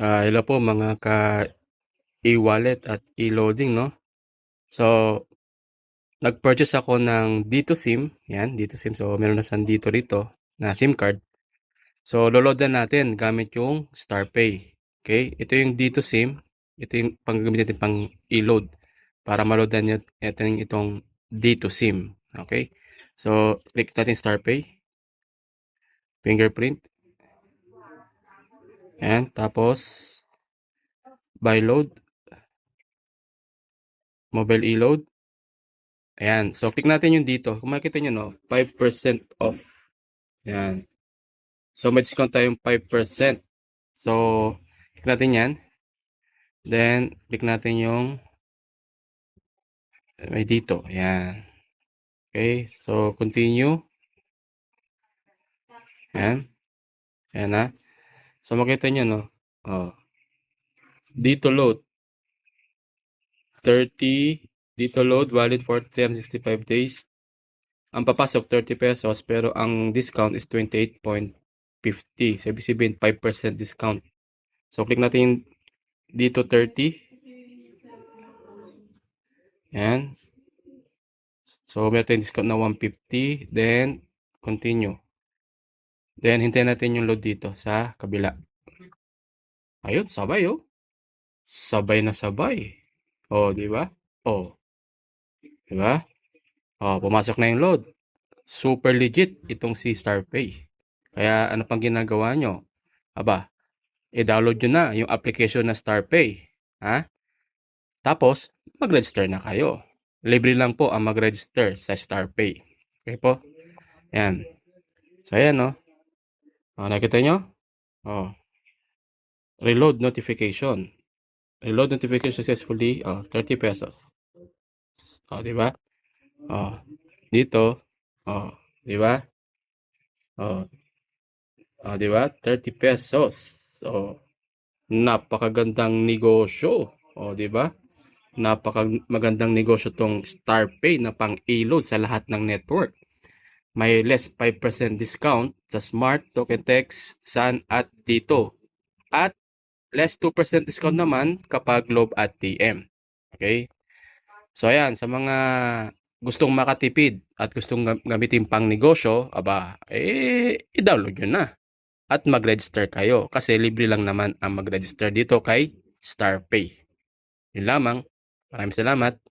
Ah, hello po mga ka e-wallet at e-loading no. So nag-purchase ako ng Dito SIM, yan, Dito SIM. So meron na siyang dito rito na SIM card. So loload na natin gamit yung StarPay. Okay? Ito yung Dito SIM. Ito yung panggagamit natin pang e-load para maloadan natin itong Dito SIM. Okay? So click natin StarPay. Fingerprint. Ayan, tapos buy load. Mobile e-load. Ayan. So, click natin yung dito. Kung makikita nyo, no, 5% off. Ayan. So, may discount tayong 5%. So, click natin yan. Then, click natin yung may dito. Ayan. Okay. So, continue. Ayan. Ayan na. So, makita nyo, no? Oh. Dito load. 30 dito load valid for 365 days. Ang papasok 30 pesos pero ang discount is 28.50. So ibig sabihin 5% discount. So click natin dito 30. Yan. So meron tayong discount na 150. Then continue. Then hintayin natin yung load dito sa kabila. Ayun, sabay oh. Sabay na sabay. Oh, di ba? Oh. Di ba? Oh, pumasok na yung load. Super legit itong si StarPay. Kaya ano pang ginagawa nyo? Aba, i-download nyo na yung application na StarPay. Ha? Tapos, mag-register na kayo. Libre lang po ang mag-register sa StarPay. Okay po? Yan. So, ayan, no? Oh, nakita nyo? Oh. Reload notification. Reload notification successfully. Oh, 30 pesos. Oh, di ba? Oh, dito. Oh, di ba? Oh. Oh, di ba? 30 pesos. So, napakagandang negosyo. Oh, di ba? Napaka magandang negosyo tong StarPay na pang e-load sa lahat ng network. May less 5% discount sa Smart, Tokentex, Sun at Dito. At less 2% discount naman kapag Globe at TM. Okay? So ayan, sa mga gustong makatipid at gustong gam- gamitin pang negosyo, aba, eh, i-download nyo na. At mag-register kayo. Kasi libre lang naman ang mag-register dito kay StarPay. Yun lamang. Maraming salamat.